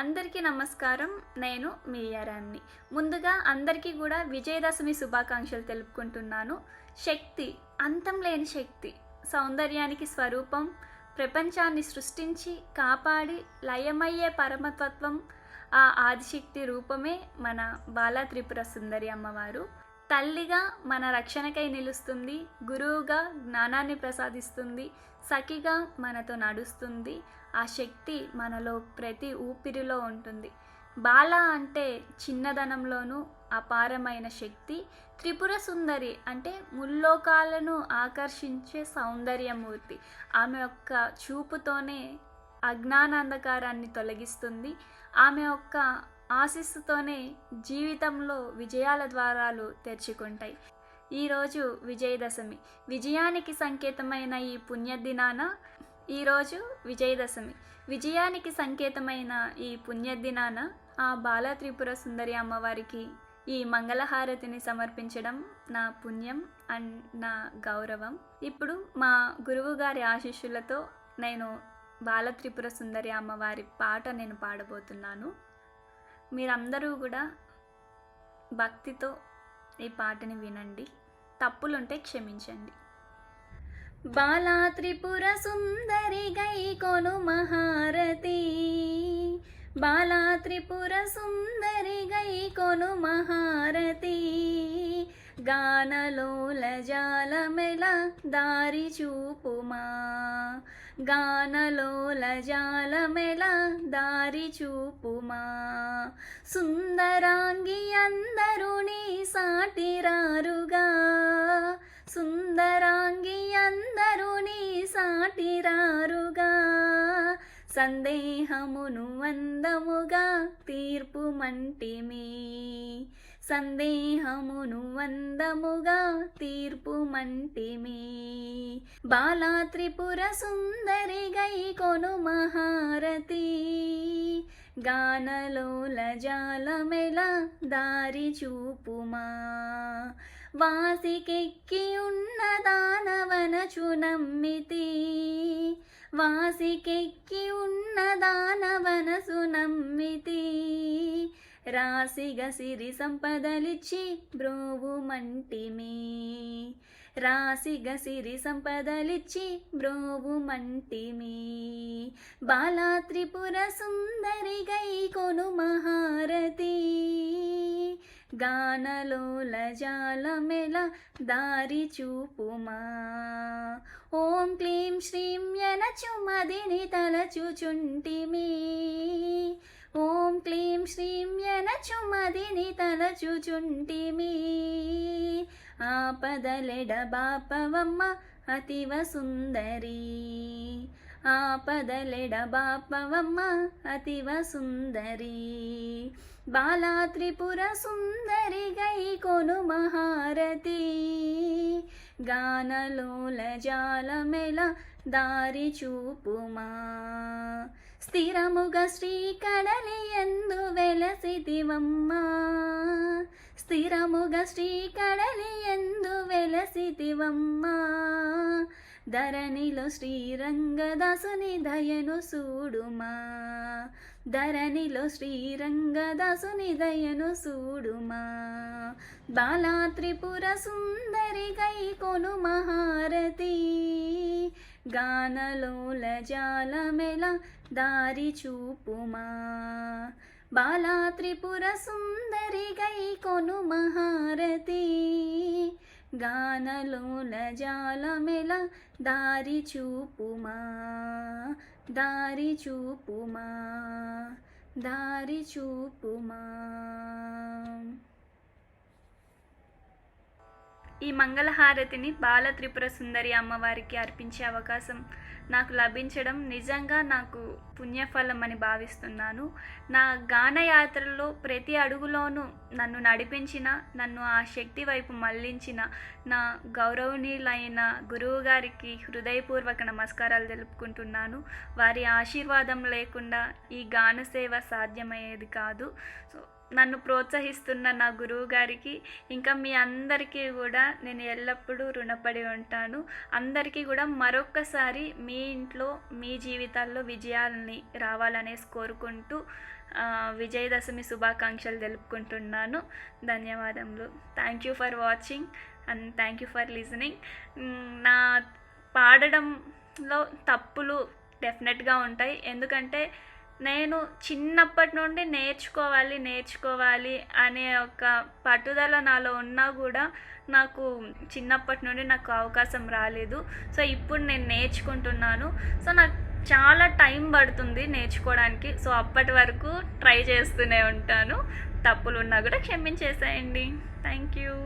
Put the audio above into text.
అందరికీ నమస్కారం. నేను మీయారాన్ని ముందుగా అందరికీ కూడా విజయదశమి శుభాకాంక్షలు తెలుపుకుంటున్నాను. శక్తి అంతం లేని శక్తి సౌందర్యానికి స్వరూపం ప్రపంచాన్ని సృష్టించి కాపాడి లయమయ్యే పరమతత్వం ఆ ఆదిశక్తి రూపమే మన బాలా త్రిపుర సుందరి అమ్మవారు. తల్లిగా మన రక్షణకై నిలుస్తుంది గురువుగా జ్ఞానాన్ని ప్రసాదిస్తుంది సఖిగా మనతో నడుస్తుంది ఆ శక్తి మనలో ప్రతి ఊపిరిలో ఉంటుంది. బాల అంటే చిన్నదనంలోనూ అపారమైన శక్తి త్రిపుర సుందరి అంటే ముల్లోకాలను ఆకర్షించే సౌందర్యమూర్తి. ఆమె యొక్క చూపుతోనే అజ్ఞానాంధకారాన్ని తొలగిస్తుంది. ఆమె యొక్క ఆశీస్సుతోనే జీవితంలో విజయాల ద్వారాలు తెరుచుకుంటాయి. ఈరోజు విజయదశమి. విజయానికి సంకేతమైన ఈ పుణ్యదినాన ఈరోజు విజయదశమి. విజయానికి సంకేతమైన ఈ పుణ్యదినాన ఆ బాల త్రిపుర సుందరి అమ్మవారికి ఈ మంగళహారతిని సమర్పించడం నా పుణ్యం అండ్ నా గౌరవం. ఇప్పుడు మా గురువు గారి ఆశీస్సులతో నేను బాల త్రిపుర సుందరి అమ్మవారి పాట నేను పాడబోతున్నాను. మీరందరూ కూడా భక్తితో ఈ పాటని వినండి. తప్పులుంటే క్షమించండి. బాలా త్రిపుర సుందరి గై కొను మహారతి బాలా త్రిపుర సుందరి గై కొను మహారతి గానలోల జాలమెల దారి చూపుమా. గానలోల జాలమెల దారి చూపుమా. సుందరాంగి అందరుని సాటిరారుగా. సుందరాంగి అందరుని సాటిరారుగా. సందేహమును అందముగా తీర్పు మంటిమి. సందేహమును వందముగా తీర్పు మంటిమి బాలా త్రిపుర సుందరి గై కొను మహారతి. గానలోల జాలమెల దారి చూపుమా. వాసికెక్కి ఉన్న దానవనచు నమ్మితి. వాసికెక్కి ఉన్న దానవనసు నమ్మితి. రాసిగ సిరి సంపదలిచ్చి బ్రోవు మంటిమి రాసిగ సిరి సంపదలిచ్చి బ్రోవుమంటిమి బాలాత్రిపుర బాలా త్రిపుర సుందరి గై కొను మహారతి. గానలోల జాలమెల దారి చూపుమా. ఓం క్లీం శ్రీం యనచుమదిని తలచుచుంటిమి. ఓం క్లీం శ్రీం యనచుమదిని తలచుచుంటిమి ఆపదలెడ బాపవమ్మ అతివ సుందరి. ఆపదలెడ బాపవమ్మ అతివ సుందరి. బాలా త్రిపుర సుందరి గై కొను మహారతి. గానలోల జాలమెల దారి చూపుమా. స్థిరముగ శ్రీకడలి ఎందు స్థిరముగా స్థిరముగ శ్రీకడలి ఎందు వెలసితివమ్మా. ధరణిలో శ్రీరంగదాసుని దయను సూడుమా. ధరణిలో శ్రీరంగదాసుని దయను సూడుమా. బాలా త్రిపుర సుందరి గై కొను మహారతి. గానలోల జాలమెల దారి చూపుమా. బాలా త్రిపుర సుందరి గై కొను మహారతి. గానలోల జాలమెల దారి చూపుమా. దారి చూపుమా. దారి చూపుమా. ఈ మంగళహారతిని బాల త్రిపుర సుందరి అమ్మవారికి అర్పించే అవకాశం నాకు లభించడం నిజంగా నాకు పుణ్యఫలం అని భావిస్తున్నాను. నా గానయాత్రలో ప్రతి అడుగులోనూ నన్ను నడిపించిన నన్ను ఆ శక్తి వైపు మళ్ళించిన నా గౌరవనీయులైన గురువు గారికి హృదయపూర్వక నమస్కారాలు తెలుపుకుంటున్నాను. వారి ఆశీర్వాదం లేకుండా ఈ గాన సేవ సాధ్యమయ్యేది కాదు. సో నన్ను ప్రోత్సహిస్తున్న నా గురువు గారికి ఇంకా మీ అందరికీ కూడా నేను ఎల్లప్పుడూ రుణపడి ఉంటాను. అందరికీ కూడా మరొక్కసారి మీ ఇంట్లో మీ జీవితాల్లో విజయాలని రావాలనేసి కోరుకుంటూ విజయదశమి శుభాకాంక్షలు తెలుపుకుంటున్నాను. ధన్యవాదములు. Thank you for watching and thank you for listening నా పాడడంలో తప్పులు డెఫినెట్గా ఉంటాయి. ఎందుకంటే నేను చిన్నప్పటి నుండి నేర్చుకోవాలి నేర్చుకోవాలి అనే ఒక పట్టుదల నాలో ఉన్నా కూడా నాకు చిన్నప్పటి నుండి నాకు అవకాశం రాలేదు. సో ఇప్పుడు నేను నేర్చుకుంటున్నాను. సో నాకు చాలా టైం పడుతుంది నేర్చుకోవడానికి. సో అప్పటి వరకు ట్రై చేస్తూనే ఉంటాను. తప్పులు ఉన్నా కూడా క్షమించేసేయండి. Thank you.